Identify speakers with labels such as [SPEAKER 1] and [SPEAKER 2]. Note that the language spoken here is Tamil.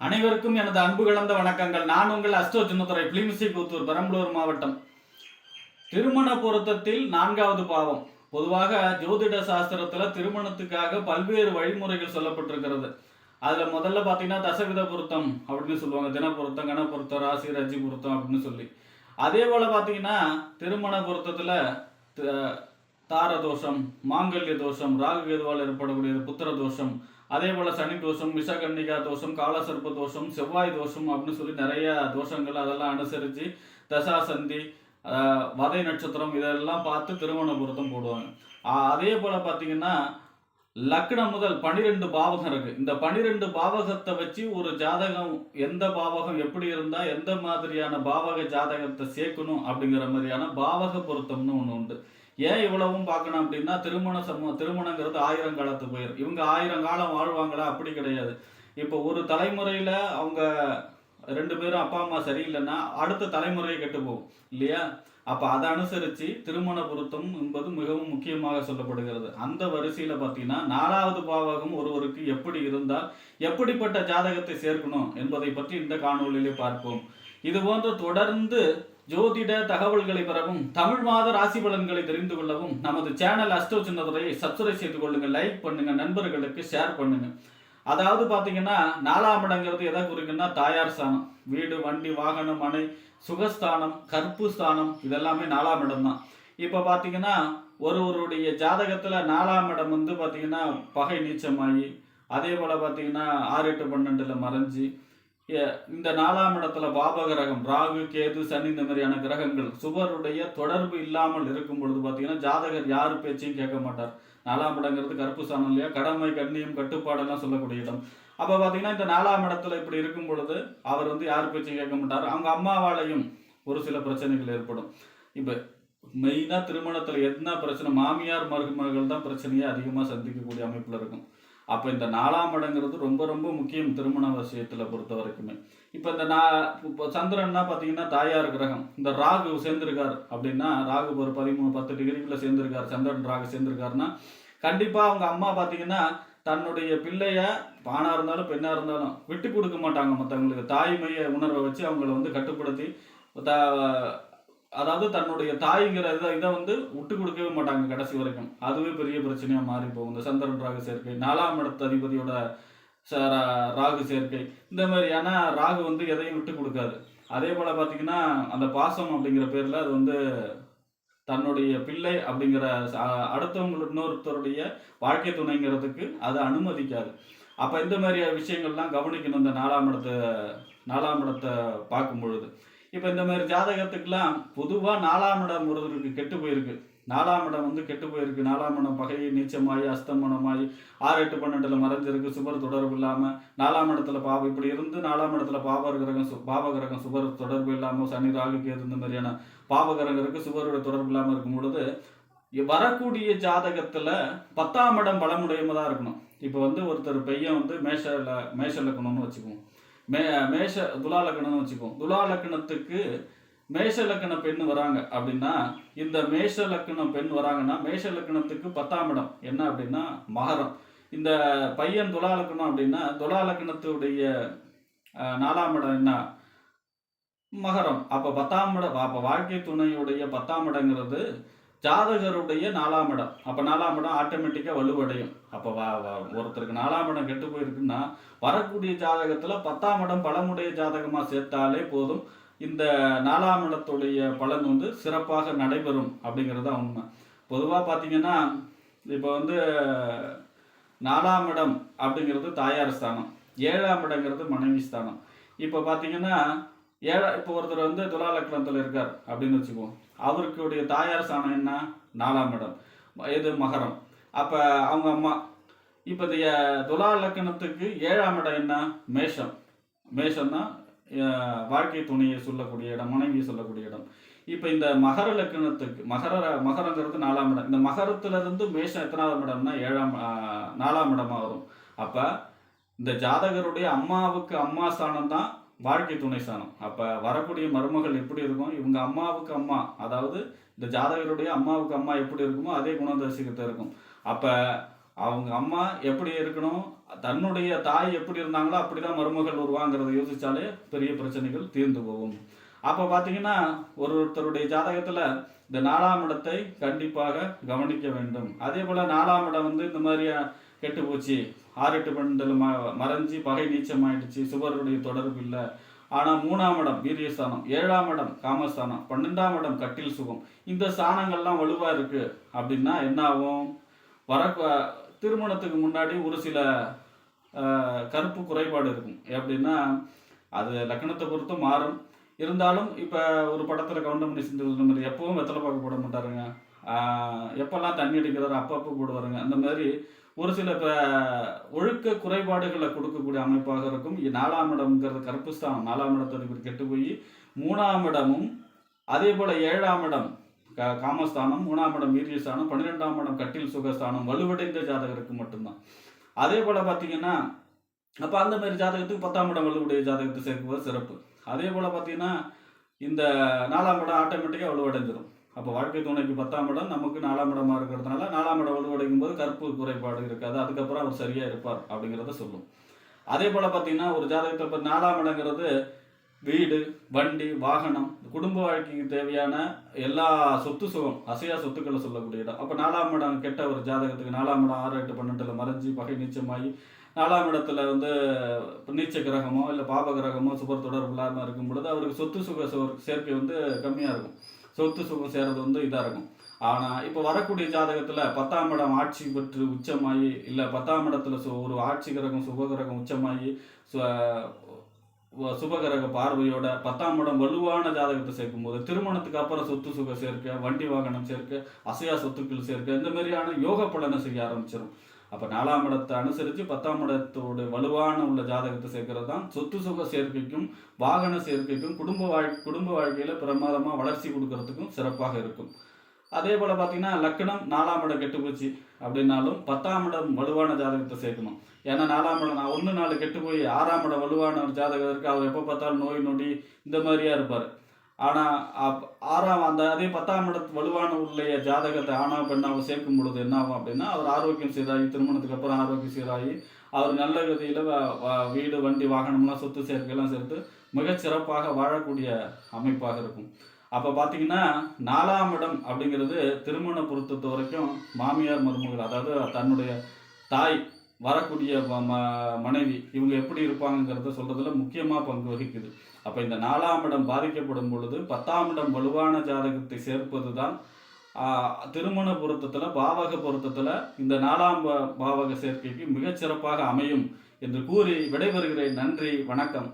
[SPEAKER 1] அனைவருக்கும் எனது அன்பு கலந்த வணக்கங்கள். நான் உங்கள் அஸ்தோ சின்னத்துறை பிலிமிசை புத்தூர் பெரம்பலூர் மாவட்டம். திருமண பொருத்தத்தில் நான்காவது பாவம். பொதுவாக ஜோதிட சாஸ்திரத்துல திருமணத்துக்காக பல்வேறு வழிமுறைகள் சொல்லப்பட்டிருக்கிறது. அதுல முதல்ல பாத்தீங்கன்னா தசவித பொருத்தம் அப்படின்னு சொல்லுவாங்க. தின பொருத்தம் கண பொருத்தம் ராசி ரஜி பொருத்தம் அப்படின்னு சொல்லி. அதே போல பாத்தீங்கன்னா திருமண பொருத்தத்துல த- தார தோஷம் மாங்கல்ய தோஷம் ராகு கேதுவால் புத்திர தோஷம் அதே போல சனி தோஷம் விஷகன்னிகா தோஷம் காலசர்ப்ப தோஷம் செவ்வாய் தோஷம் அப்படின்னு சொல்லி நிறைய தோஷங்கள் அதெல்லாம் அனுசரித்து தசாசந்தி வதை நட்சத்திரம் இதெல்லாம் பார்த்து திருமண பொருத்தம் போடுவாங்க. அதே போல பார்த்தீங்கன்னா லக்னம் முதல் பனிரெண்டு பாவகம் இருக்கு. இந்த பனிரெண்டு பாவகத்தை வச்சு ஒரு ஜாதகம் எந்த பாவகம் எப்படி இருந்தா எந்த மாதிரியான பாவக ஜாதகத்தை சேர்க்கணும் அப்படிங்கிற மாதிரியான பாவக பொருத்தம்னு ஒன்று உண்டு. ஏன் இவ்வளவும் பார்க்கணும் அப்படின்னா திருமண சம திருமணங்கிறது ஆயிரம் காலத்து பயிர் இவங்க ஆயிரம் காலம் வாழ்வாங்களா? அப்படி கிடையாது. இப்போ ஒரு தலைமுறையில் அவங்க ரெண்டு பேரும் அப்பா அம்மா சரியில்லைன்னா அடுத்த தலைமுறையை கெட்டு போகும் இல்லையா? அப்போ அதை அனுசரித்து திருமண பொருத்தம் என்பது மிகவும் முக்கியமாக சொல்லப்படுகிறது. அந்த வரிசையில் பார்த்தீங்கன்னா நாலாவது பாவகம் ஒருவருக்கு எப்படி இருந்தால் எப்படிப்பட்ட ஜாதகத்தை சேர்க்கணும் என்பதை பற்றி இந்த காணொலியிலே பார்ப்போம். இது போன்று தொடர்ந்து ஜோதிட தகவல்களை பெறவும் தமிழ் மாத ராசி பலன்களை தெரிந்து கொள்ளவும் நமது சேனல் அஸ்டோ சின்னதுரை சப்ஸ்கிரைப் செய்து கொள்ளுங்க லைக் பண்ணுங்க நண்பர்களுக்கு ஷேர் பண்ணுங்க. அதாவது பார்த்தீங்கன்னா நாலாம் இடங்கிறது எதை குறிக்குன்னா தாயார் ஸ்தானம். வீடு வண்டி வாகனம் மனை சுகஸ்தானம் கற்பு ஸ்தானம் இதெல்லாமே நாலாம் இடம் தான் இப்போ பார்த்தீங்கன்னா ஒருவருடைய ஜாதகத்தில் நாலாம் இடம் வந்து பார்த்தீங்கன்னா பகை நீச்சமாகி அதே போல் பார்த்தீங்கன்னா ஆறு எட்டு பன்னெண்டில் மறைஞ்சு இந்த நாலாம் இடத்துல பாப கிரகம் ராகு கேது சனி இந்த மாதிரியான கிரகங்கள் சுவருடைய தொடர்பு இல்லாமல் இருக்கும் பொழுது பார்த்தீங்கன்னா ஜாதகர் யார் பேச்சையும் கேட்க மாட்டார். நாலாம் இடங்கிறது கருப்பு சாணம் இல்லையா? கடமை கண்ணியம் கட்டுப்பாடெல்லாம் சொல்லக்கூடிய இடம். அப்போ பார்த்தீங்கன்னா இந்த நாலாம் இடத்துல இப்படி இருக்கும் பொழுது அவர் வந்து யார் பேச்சையும் கேட்க மாட்டார். அவங்க அம்மாவாலையும் ஒரு சில பிரச்சனைகள் ஏற்படும். இப்போ மெயினாக திருமணத்தில் என்ன பிரச்சனை? மாமியார் மருமகள் தான் பிரச்சனையை அதிகமாக சந்திக்கக்கூடிய அமைப்பில் இருக்கும். அப்போ இந்த நாலாம் இடங்கிறது ரொம்ப ரொம்ப முக்கியம் திருமண விஷயத்தில் பொறுத்த வரைக்குமே. இப்போ இந்த நா இப்போ சந்திரன்னா பார்த்தீங்கன்னா தாயார் கிரகம். இந்த ராகு சேர்ந்திருக்கார் அப்படின்னா ராகு ஒரு பதிமூணு பத்து டிகிரிக்குள்ளே சேர்ந்திருக்கார். சந்திரன் ராகு சேர்ந்திருக்காருன்னா கண்டிப்பாக அவங்க அம்மா பார்த்தீங்கன்னா தன்னுடைய பிள்ளைய ஆணாக இருந்தாலும் பெண்ணாக இருந்தாலும் விட்டு கொடுக்க மாட்டாங்க மற்றவங்களுக்கு தாய்மையை உணர்வை வச்சு அவங்கள வந்து கட்டுப்படுத்தி த- அதாவது தன்னுடைய தாய்ங்கிற இதை இதை வந்து விட்டு கொடுக்கவே மாட்டாங்க கடைசி வரைக்கும். அதுவே பெரிய பிரச்சனையாக மாறி போகும். இந்த சந்திரன் ராகு சேர்க்கை நாலாம் இடத்து அதிபதியோட ரா- ராகு சேர்க்கை. இந்த மாதிரியான ராகு வந்து எதையும் விட்டு கொடுக்காது. அதே போல் பார்த்தீங்கன்னா அந்த பாசம் அப்படிங்கிற பேரில் அது வந்து தன்னுடைய பிள்ளை அப்படிங்கிற ச- அடுத்தவங்க இன்னொருத்தருடைய வாழ்க்கை துணைங்கிறதுக்கு அதை அனுமதிக்காது. அப்போ இந்த மாதிரி விஷயங்கள்லாம் கவனிக்கணும் இந்த நாலாம் இடத்தை நாலாம் இடத்தை பார்க்கும் பொழுது. இப்போ இந்த மாதிரி ஜாதகத்துக்கெல்லாம் பொதுவாக நாலாம் இடம் ஒருவருக்கு கெட்டு போயிருக்கு. நாலாம் இடம் வந்து கெட்டு போயிருக்கு. நாலாம் இடம் பகை நீச்சமாயி அஸ்தமனமாயி ஆறு எட்டு பன்னெண்டில் மறைஞ்சிருக்கு. சுபர் தொடர்பு இல்லாமல் நாலாம் இடத்துல பாவம். இப்படி இருந்து நாலாம் இடத்துல பாப கிரகம் சு- பாப கிரகம் சுபர் தொடர்பு இல்லாமல் சனி ராகு கேது இந்த மாதிரியான பாப கிரகம் சுபரோட தொடர்பு இல்லாமல் இருக்கும் பொழுது வரக்கூடிய ஜாதகத்தில் பத்தாம் இடம் பலமுடையமாக இருக்கணும். இப்போ வந்து ஒருத்தர் பையன் வந்து மேஷ மேஷ லக்கணம்னு வச்சுக்குவோம். மே மேஷ துலா லக்கணம்னு வச்சுக்குவோம். துலா லக்கணத்துக்கு மேஷ லக்கண பெண் வராங்க அப்படின்னா இந்த மேஷ லக்கண பெண் வராங்கன்னா மேஷ லக்கணத்துக்கு பத்தாம் இடம். என்ன அப்படின்னா மகரம். இந்த பையன் துலா லக்கணம் அப்படின்னா துலா லக்கணத்துடைய நாலாம் இடம் என்ன? மகரம். அப்போ பத்தாம் இடம் அப்போ வாழ்க்கை துணையுடைய பத்தாம் இடங்கிறது ஜாதகருடைய நாலாம் இடம். அப்போ நாலாம் இடம் ஆட்டோமேட்டிக்காக வலுவடையும். அப்போ ஒருத்தருக்கு நாலாம் இடம் கெட்டு போயிருக்குன்னா வரக்கூடிய ஜாதகத்தில் பத்தாம் இடம் பலமுடைய ஜாதகமாக சேர்த்தாலே போதும். இந்த நாலாம் இடத்துடைய பலன் வந்து சிறப்பாக நடைபெறும் அப்படிங்கிறது தான் உண்மை. பொதுவாக பார்த்தீங்கன்னா இப்போ வந்து நாலாம் இடம் அப்படிங்கிறது தாயார் ஸ்தானம். ஏழாம் இடங்கிறது மனைவி ஸ்தானம். இப்போ பார்த்தீங்கன்னா ஏழா இப்போ ஒருத்தர் வந்து துலா லக்னத்தில் இருக்கார் அப்படின்னு வச்சுக்குவோம். அவருக்குடைய தாயார் சாணம் என்ன? நாலாம் இடம். இது மகரம். அப்போ அவங்க அம்மா. இப்போ இந்த துலா லக்கணத்துக்கு ஏழாம் இடம் என்ன? மேஷம். மேஷம்னா வாழ்க்கை துணையை சொல்லக்கூடிய இடம் மனைவியை சொல்லக்கூடிய இடம். இப்போ இந்த மகர லக்கணத்துக்கு மகர மகரங்கிறது நாலாம் இடம். இந்த மகரத்துலேருந்து மேஷம் எத்தனாவது இடம்னா ஏழாம் நாலாம் இடமாக வரும். அப்போ இந்த ஜாதகருடைய அம்மாவுக்கு அம்மா ஸ்தானம் தான் வாழ்க்கை துணை ஸ்தானம் அப்போ வரக்கூடிய மருமகள் எப்படி இருக்கும்? இவங்க அம்மாவுக்கு அம்மா அதாவது இந்த ஜாதகருடைய அம்மாவுக்கு அம்மா எப்படி இருக்குமோ அதே குணதர்சிகத்தை இருக்கும். அப்போ அவங்க அம்மா எப்படி இருக்கணும்? தன்னுடைய தாய் எப்படி இருந்தாங்களோ அப்படிதான் மருமகள் வருவாங்கிறத யோசித்தாலே பெரிய பிரச்சனைகள் தீர்ந்து போகும். அப்போ பார்த்தீங்கன்னா ஒரு ஒருத்தருடைய ஜாதகத்தில் இந்த நாலாம் இடத்தை கண்டிப்பாக கவனிக்க வேண்டும். அதே போல் நாலாம் இடம் வந்து இந்த மாதிரி கெட்டு போச்சு. ஆறு எட்டு பண்டல் ம மறைஞ்சி பகை நீச்சம் ஆயிடுச்சு சுவருடைய தொடர்பு இல்லை. ஆனால் மூணாம் இடம் வீரியஸ்தானம் ஏழாம் இடம் காமஸ்தானம் பன்னெண்டாம் இடம் கட்டில் சுகம். இந்த ஸ்தானங்கள்லாம் வலுவாக இருக்கு. அப்படின்னா என்ன ஆகும்? வர திருமணத்துக்கு முன்னாடி ஒரு சில கருப்பு குறைபாடு இருக்கும். எப்படின்னா அது லக்கணத்தை பொறுத்து மாறும். இருந்தாலும் இப்போ ஒரு படத்தில் கவுண்டமணி சிந்து மாதிரி எப்பவும் வெத்தலை பார்க்க போட மாட்டாருங்க. எப்பெல்லாம் தண்ணி அடிக்கிறாரோ அப்பப்போ போடுவாருங்க. அந்த மாதிரி ஒரு சில ஒழுக்க குறைபாடுகளை கொடுக்கக்கூடிய அமைப்பாக இருக்கும். நாலாம் இடம்ங்கிறது கருப்புஸ்தானம். நாலாம் நாலாம் இடத்தை கெட்டு போய் மூணாம் இடமும் அதே போல் ஏழாம் இடம் காமஸ்தானம் மூணாம் இடம் வீரியஸ்தானம் பன்னிரெண்டாம் இடம் கட்டில் சுகஸ்தானம் வலுவடைந்த ஜாதகருக்கு மட்டும்தான். அதே போல் பார்த்தீங்கன்னா அப்போ அந்த மாதிரி ஜாதகத்துக்கு பத்தாம் இடம் வலுவுடைய ஜாதகத்தை சேர்க்குவது சிறப்பு. அதே போல் பார்த்தீங்கன்னா இந்த நாலாம் இடம் ஆட்டோமேட்டிக்காக வலுவடைஞ்சிடும் அப்போ வாழ்க்கை துணைக்கு பத்தாம் இடம் நமக்கு நாலாம் இடமா இருக்கிறதுனால நாலாம் இடம் வலுவடைக்கும் போது கற்பு குறைபாடு இருக்காது. அதுக்கப்புறம் அவர் சரியா இருப்பார் அப்படிங்கிறத சொல்லும். அதே போல பார்த்தீங்கன்னா ஒரு ஜாதகத்தை இப்போ நாலாம் இடங்கிறது வீடு வண்டி வாகனம் குடும்ப வாழ்க்கைக்கு தேவையான எல்லா சொத்து சுகம் அசையா சொத்துக்களை சொல்லக்கூடிய இடம். அப்போ நாலாம் இடம் கெட்ட ஒரு ஜாதகத்துக்கு நாலாம் இடம் ஆறு எட்டு பன்னெண்டுல மறைஞ்சு பகை நீச்சமாகி நாலாம் இடத்துல வந்து நீச்ச கிரகமோ இல்லை பாப கிரகமோ சுபர் தொடர்பு இல்லாமல் இருக்கும் பொழுது அவருக்கு சொத்து சுக சோர் சேர்க்கை வந்து கம்மியாக இருக்கும். சொத்து சுகம் சேர்றது வந்து இதாக இருக்கும். ஆனால் இப்போ வரக்கூடிய ஜாதகத்தில் பத்தாம் இடம் ஆட்சி பெற்று உச்சமாகி இல்லை பத்தாம் இடத்துல சு- ஒரு ஆட்சி கிரகம் சுபகிரகம் உச்சமாகி சு- சுபகிரக பார்வையோட பத்தாம் இடம் வலுவான ஜாதகத்தை சேர்க்கும்போது திருமணத்துக்கு அப்புறம் சொத்து சுக சேர்க்க வண்டி வாகனம் சேர்க்க அசையா சொத்துக்கள் சேர்க்க இந்த மாதிரியான யோக பலனை செய்ய ஆரம்பிச்சிடும் அப்போ நாலாம் இடத்தை அனுசரித்து பத்தாம் இடத்தோட வலுவான உள்ள ஜாதகத்தை சேர்க்கறது தான் சொத்து சுக சேர்க்கைக்கும் வாகன சேர்க்கைக்கும் குடும்ப வாழ் குடும்ப வாழ்க்கையில் பிரமாதமாக வளர்ச்சி கொடுக்கறதுக்கும் சிறப்பாக இருக்கும். அதே போல் பார்த்தீங்கன்னா லக்னம் நாலாம் இடம் கெட்டு போச்சு அப்படின்னாலும் பத்தாம் இடம் வலுவான ஜாதகத்தை சேர்க்கணும். ஏன்னா நாலாம் இடம் நான் ஒன்று நாலு கெட்டு போய் ஆறாம் இடம் வலுவான ஒரு ஜாதகம் இருக்கு அவர் எப்போ பார்த்தாலும் நோய் நொடி இந்த மாதிரியா இருப்பார். ஆனால் அப் ஆறாம் அந்த அதே பத்தாம் இடத்து வலுவான உள்ள ஜாதகத்தை ஆணா பெண்ணாவை சேர்க்கும் பொழுது என்ன ஆகும் அப்படின்னா அவர் ஆரோக்கியம் சீராகி திருமணத்துக்கு அப்புறம் ஆரோக்கியம் சீராகி அவர் நல்ல கதியில் வீடு வண்டி வாகனம்லாம் சொத்து சேர்க்கையெல்லாம் சேர்த்து மிகச்சிறப்பாக வாழக்கூடிய அமைப்பாக இருக்கும். அப்போ பார்த்தீங்கன்னா நாலாம் இடம் அப்படிங்கிறது திருமண பொருத்தத்தை வரைக்கும் மாமியார் மருமகள் அதாவது தன்னுடைய தாய் வரக்கூடிய ம- மனைவி இவங்க எப்படி இருப்பாங்கங்கிறத சொல்றதுல முக்கியமாக பங்கு வகிக்குது. அப்போ இந்த நாலாம் இடம் பாதிக்கப்படும் பொழுது பத்தாம் இடம் வலுவான ஜாதகத்தை சேர்ப்பது தான் திருமண பொருத்தத்தில் பாவக பொருத்தத்தில் இந்த நாலாம் பாவக சேர்க்கைக்கு மிகச்சிறப்பாக அமையும் என்று கூறி விடைபெறுகிறேன். நன்றி வணக்கம்.